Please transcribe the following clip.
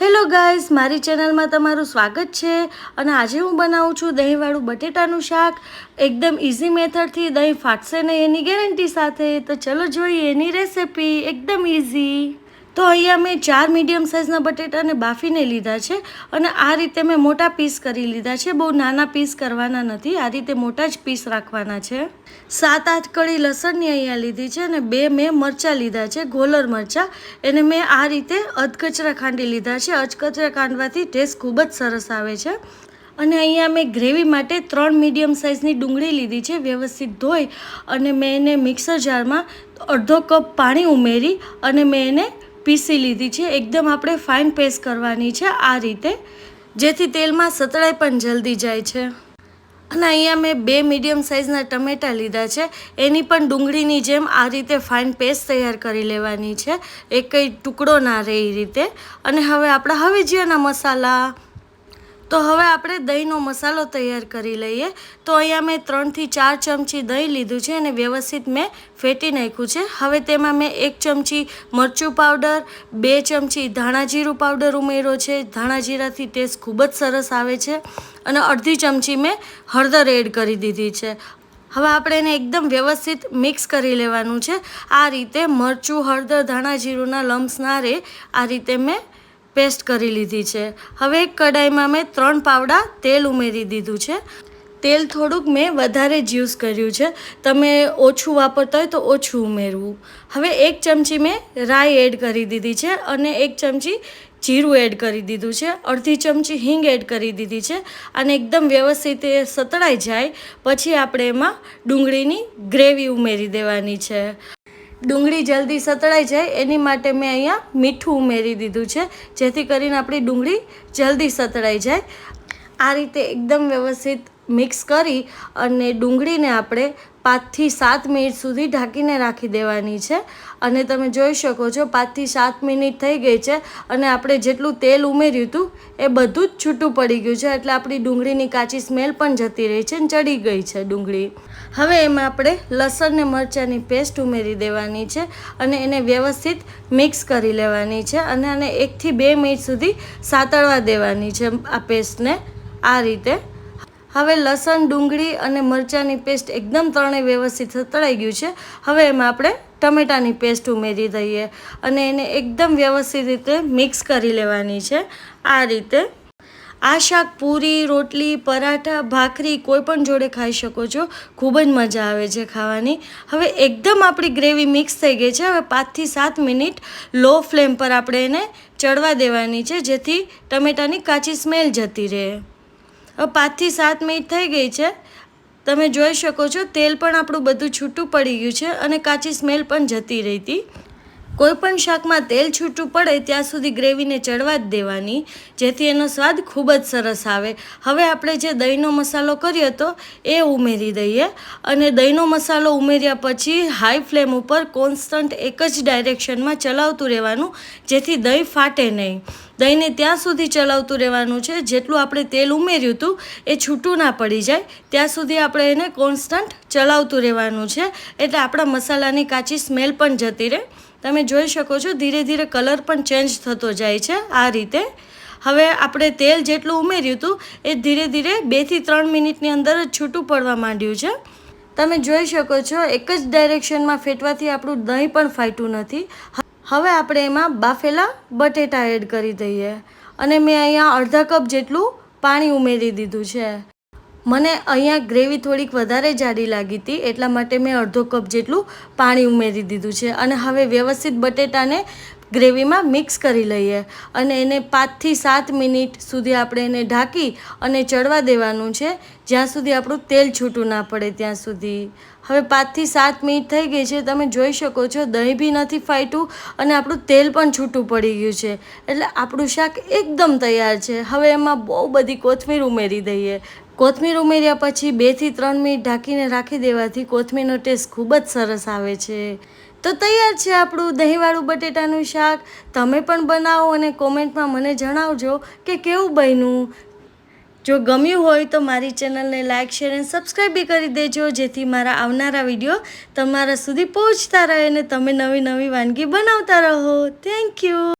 Hello guys મારી ચેનલમાં તમારું સ્વાગત છે અને આજે હું બનાવું છું દહીંવાળું બટેટાનું શાક. એકદમ ઇઝી મેથડથી દહીં ફાટશે નહીં એની ગેરંટી સાથે. તો ચલો જોઈએ એની રેસિપી એકદમ ઇઝી તો અહીંયા મેં ચાર મીડિયમ સાઇઝના બટેટાને બાફીને લીધા છે અને આ રીતે મેં મોટા પીસ કરી લીધા છે. બહુ નાના પીસ કરવાના નથી, આ રીતે મોટા જ પીસ રાખવાના છે. સાત આઠ કળી લસણની અહીંયા લીધી છે અને બે મેં મરચાં લીધા છે, ગોલર મરચાં. એને મેં આ રીતે અધકચરા ખાંડી લીધા છે. અધકચરા ખાંડવાથી ટેસ્ટ ખૂબ જ સરસ આવે છે. અને અહીંયા મેં ગ્રેવી માટે ત્રણ મીડિયમ સાઇઝની ડુંગળી લીધી છે, વ્યવસ્થિત ધોઈ અને મેં એને મિક્સર જારમાં અડધો કપ પાણી ઉમેરી અને મેં એને પીસી લીધી છે. એકદમ આપણે ફાઇન પેસ્ટ કરવાની છે આ રીતે. જેથી તેલમાં સતળાઈ પણ જલ્દી જાય છે. અને અહીંયા મેં બે મીડિયમ સાઇઝના ટમેટાં લીધા છે. એની પણ ડુંગળીની જેમ આ રીતે ફાઇન પેસ્ટ તૈયાર કરી લેવાની છે. એ કંઈ ટુકડો ના રહે એ રીતે. અને હવે આપણા હવે જ્યાંના મસાલા તો હવે આપણે દહીંનો મસાલો તૈયાર કરી લઈએ. તો અહીંયા મેં ત્રણથી ચાર ચમચી દહીં લીધું છે અને વ્યવસ્થિત મેં ફેટી નાખ્યું છે. હવે તેમાં મેં એક ચમચી મરચું પાવડર, બે ચમચી ધાણા જીરું પાવડર ઉમેર્યો છે. ધાણા જીરાથી ટેસ્ટ ખૂબ જ સરસ આવે છે અને અડધી ચમચી મેં હળદર એડ કરી દીધી છે. હવે આપણે એને એકદમ વ્યવસ્થિત મિક્સ કરી લેવાનું છે. આ રીતે મરચું, હળદર, ધાણા જીરુંના લમ્સ ના આ રીતે મેં પેસ્ટ કરી લીધી છે. હવે એક કડાઈમાં મેં ત્રણ પાવડા તેલ ઉમેરી દીધું છે. તેલ થોડુંક મેં વધારે જ યુઝ કર્યું છે. તમે ઓછું વાપરતા હોય તો ઓછું ઉમેરવું. હવે એક ચમચી મેં રાઈ એડ કરી દીધી છે અને એક ચમચી જીરું એડ કરી દીધું છે. અડધી ચમચી હિંગ એડ કરી દીધી છે અને એકદમ વ્યવસ્થિત એ સતળાઈ જાય. પછી આપણે એમાં ડુંગળીની ગ્રેવી ઉમેરી દેવાની છે. ડુંગળી જલ્દી સતળાઈ જાય, એની માટે મેં અહીંયા મીઠું ઉમેરી દીધું છે, જેથી કરીને આપણી ડુંગળી જલ્દી સતળાઈ જાય. આ રીતે એકદમ વ્યવસ્થિત મિક્સ કરી અને ડુંગળીને આપણે પાંચથી સાત મિનિટ સુધી ઢાંકીને રાખી દેવાની છે. અને તમે જોઈ શકો છો પાંચથી સાત મિનિટ થઈ ગઈ છે અને આપણે જેટલું તેલ ઉમેર્યું હતું એ બધું જ છૂટું પડી ગયું છે. એટલે આપણી ડુંગળીની કાચી સ્મેલ પણ જતી રહી છે અને ચડી ગઈ છે ડુંગળી. હવે એમાં આપણે લસણ ને મરચાંની પેસ્ટ ઉમેરી દેવાની છે અને એને વ્યવસ્થિત મિક્સ કરી લેવાની છે અને આને એકથી બે મિનિટ સુધી સાતળવા દેવાની છે આ પેસ્ટને. આ રીતે હવે લસણ, ડુંગળી અને મરચાંની પેસ્ટ એકદમ ત્રણેય વ્યવસ્થિત તળાઈ ગયું છે. હવે એમાં આપણે ટમેટાની પેસ્ટ ઉમેરી દઈએ અને એને એકદમ વ્યવસ્થિત રીતે મિક્સ કરી લેવાની છે. આ રીતે આ શાક પૂરી, રોટલી, પરાઠા, ભાખરી કોઈ પણ જોડે ખાઈ શકો છો. ખૂબ જ મજા આવે છે ખાવાની. હવે એકદમ આપણી ગ્રેવી મિક્સ થઈ ગઈ છે. હવે પાંચથી સાત મિનિટ લો ફ્લેમ પર આપણે એને ચડવા દેવાની છે જેથી ટમેટાની કાચી સ્મેલ જતી રહે. હવે પાંચથી સાત મિનિટ થઈ ગઈ છે. તમે જોઈ શકો છો, તેલ પણ આપણું બધું છૂટું પડી ગયું છે અને કાચી સ્મેલ પણ જતી રહી હતી. કોઈ પણ શાકમાં તેલ છૂટું પડે ત્યાં સુધી ગ્રેવીને ચડવા જ દેવાની, જેથી એનો સ્વાદ ખૂબ જ સરસ આવે. હવે આપણે જે દહીંનો મસાલો કર્યો હતો એ ઉમેરી દઈએ અને દહીંનો મસાલો ઉમેર્યા પછી હાઈ ફ્લેમ ઉપર કોન્સ્ટન્ટ એક જ ડાયરેક્શનમાં ચલાવતું રહેવાનું, જેથી દહીં ફાટે નહીં. દહીંને ત્યાં સુધી ચલાવતું રહેવાનું છે, જેટલું આપણે તેલ ઉમેર્યું હતું, એ છૂટું ના પડી જાય. ત્યાં સુધી આપણે એને કોન્સ્ટન્ટ ચલાવતું રહેવાનું છે, એટલે આપણા મસાલાની કાચી સ્મેલ પણ જતી રહે. તમે જોઈ શકો છો, ધીરે ધીરે કલર પણ ચેન્જ થતો જાય છે આ રીતે. હવે આપણે તેલ જેટલું ઉમેર્યું હતું, એ ધીરે ધીરે બેથી ત્રણ મિનિટની અંદર જ છૂટું પડવા માંડ્યું છે. તમે જોઈ શકો છો, એક જ ડાયરેક્શનમાં ફેટવાથી આપણું દહીં પણ ફાટ્યું નથી. હવે આપણે એમાં બાફેલા બટેટા એડ કરી દઈએ. અને મેં અહીંયા અડધા કપ જેટલું પાણી ઉમેરી દીધું છે. મને અહીંયા ગ્રેવી થોડીક વધારે જાડી લાગી હતી, એટલા માટે મેં અડધો કપ જેટલું પાણી ઉમેરી દીધું છે. અને હવે વ્યવસ્થિત બટેટાને ગ્રેવીમાં મિક્સ કરી લઈએ અને એને પાંચથી સાત મિનિટ સુધી આપણે એને ઢાંકી અને ચડવા દેવાનું છે. જ્યાં સુધી આપણું તેલ છૂટું ના પડે ત્યાં સુધી. હવે પાંચથી સાત મિનિટ થઈ ગઈ છે. તમે જોઈ શકો છો, દહીં બી નથી ફાટ્યું અને આપણું તેલ પણ છૂટું પડી ગયું છે. એટલે આપણું શાક એકદમ તૈયાર છે. હવે એમાં બહુ બધી કોથમીર ઉમેરી દઈએ. કોથમીર ઉમેર્યા પછી બેથી ત્રણ મિનિટ ઢાંકીને રાખી દેવાથી કોથમીરનો ટેસ્ટ ખૂબ જ સરસ આવે છે. તો તૈયાર છે આપણું દહીંવાળું બટેટાનું શાક. તમે પણ બનાવો અને કોમેન્ટમાં મને જણાવજો કે કેવું બન્યું. જો ગમ્યું હોય તો મારી ચેનલને લાઇક શેર અને સબસ્ક્રાઈબ બી કરી દેજો, જેથી મારા આવનારા વીડિયો તમારા સુધી પહોંચતા રહે અને તમે નવી નવી વાનગી બનાવતા રહો. Thank you